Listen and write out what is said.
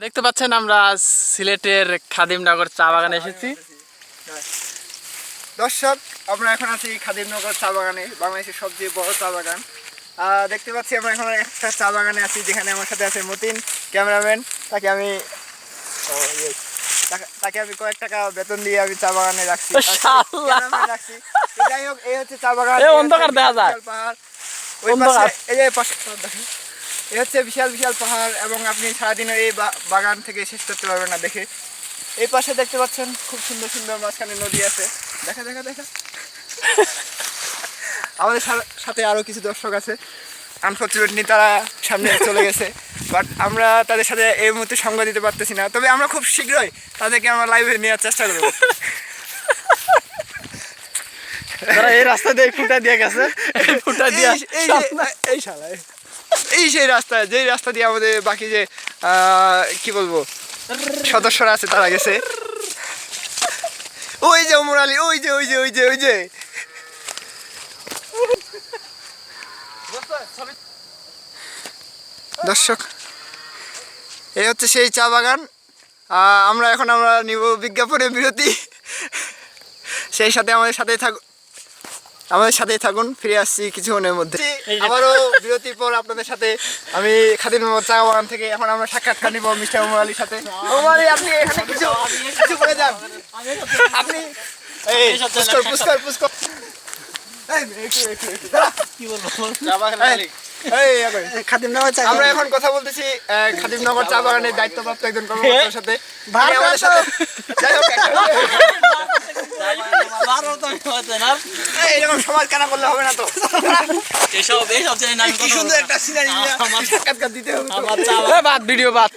দেখতে পাচ্ছেন আমরা সিলেটের খাদিমনগর চা বাগানে এসেছি। দর্শক আমরা এখন আছি খাদিমনগর চা বাগানে বাংলাদেশের সবচেয়ে বড় চা বাগান। দেখতে পাচ্ছি আমরা এখন একটা চা বাগানে আছি যেখানে আমার সাথে আছে মতিন ক্যামেরাম্যান। তাকে আমি ইয়ে, তাকে- আমি কয়েক টাকা বেতন দিয়ে আমি চা বাগানে রাখছি। যাই হোক এই হচ্ছে চা বাগান। এই অন্ধকার দেখা যায়। পাহাড়। ওই পাশে এই যে পাশে এই হচ্ছে বিশাল বিশাল পাহাড় এবং আপনি সারাদিন এই বাগান থেকে শেষ করতে পারবেন না দেখে। এই পাশে দেখতে পাচ্ছেন খুব সুন্দর সুন্দর মাঝখানে নদী আছে। দেখা দেখা দেখা। আমাদের সাথে আরও কিছু দর্শক আছে। আনফর্চুনেটলি তারা সামনে চলে গেছে। বাট আমরা তাদের সাথে এই মুহূর্তে সঙ্গ দিতে পারতেছি না। তবে আমরা খুব শীঘ্রই তাদেরকে আমরা লাইভে নেওয়ার চেষ্টা করব। তারা এই রাস্তা দিয়ে ফুটা দিয়ে গেছে। ফুটা দিয়ে এই- এই যে- এই সেই রাস্তা, যেই রাস্তা দিয়ে আমাদের বাকি যে কি বলব, সদস্যরা আছে তারা গেছে। ওই যে ওমর আলী, ওই যে ওই যে ওই যে ওই যে। দর্শক, এই হচ্ছে সেই চা বাগান। আমরা এখন আমরা নিব বিজ্ঞাপনের বিরতি। সেই সাথে আমাদের সাথে থাক আমাদের সাথেই থাকুন ফিরে আসছি কিছুক্ষণের মধ্যে। আবারও বিরতির পর আপনাদের সাথে আমি খাদিম মোহাম্মদ চা বাগান থেকে এখন আমরা সাক্ষাৎকার নিব মিস্টার ওমর আলীর সাথে। ওমর আলী আপনি এখানে কিছু কিছু করে যান। আপনি এই পুষ্কর পুষ্কর পুষ্কর। আমরা এখন কথা বলতেছি আহ, খাদিমনগর চা বাগানের দায়িত্বপ্রাপ্ত একজন কর্মকর্তার সাথে। যাই হোক এরকম সমাজ কেনা করলে হবে না তো। এসব এসব চাই না কি সুন্দর একটা সিনারি আমার- সাক্ষাৎকার দিতে হবে বাদ ভিডিও বাদ।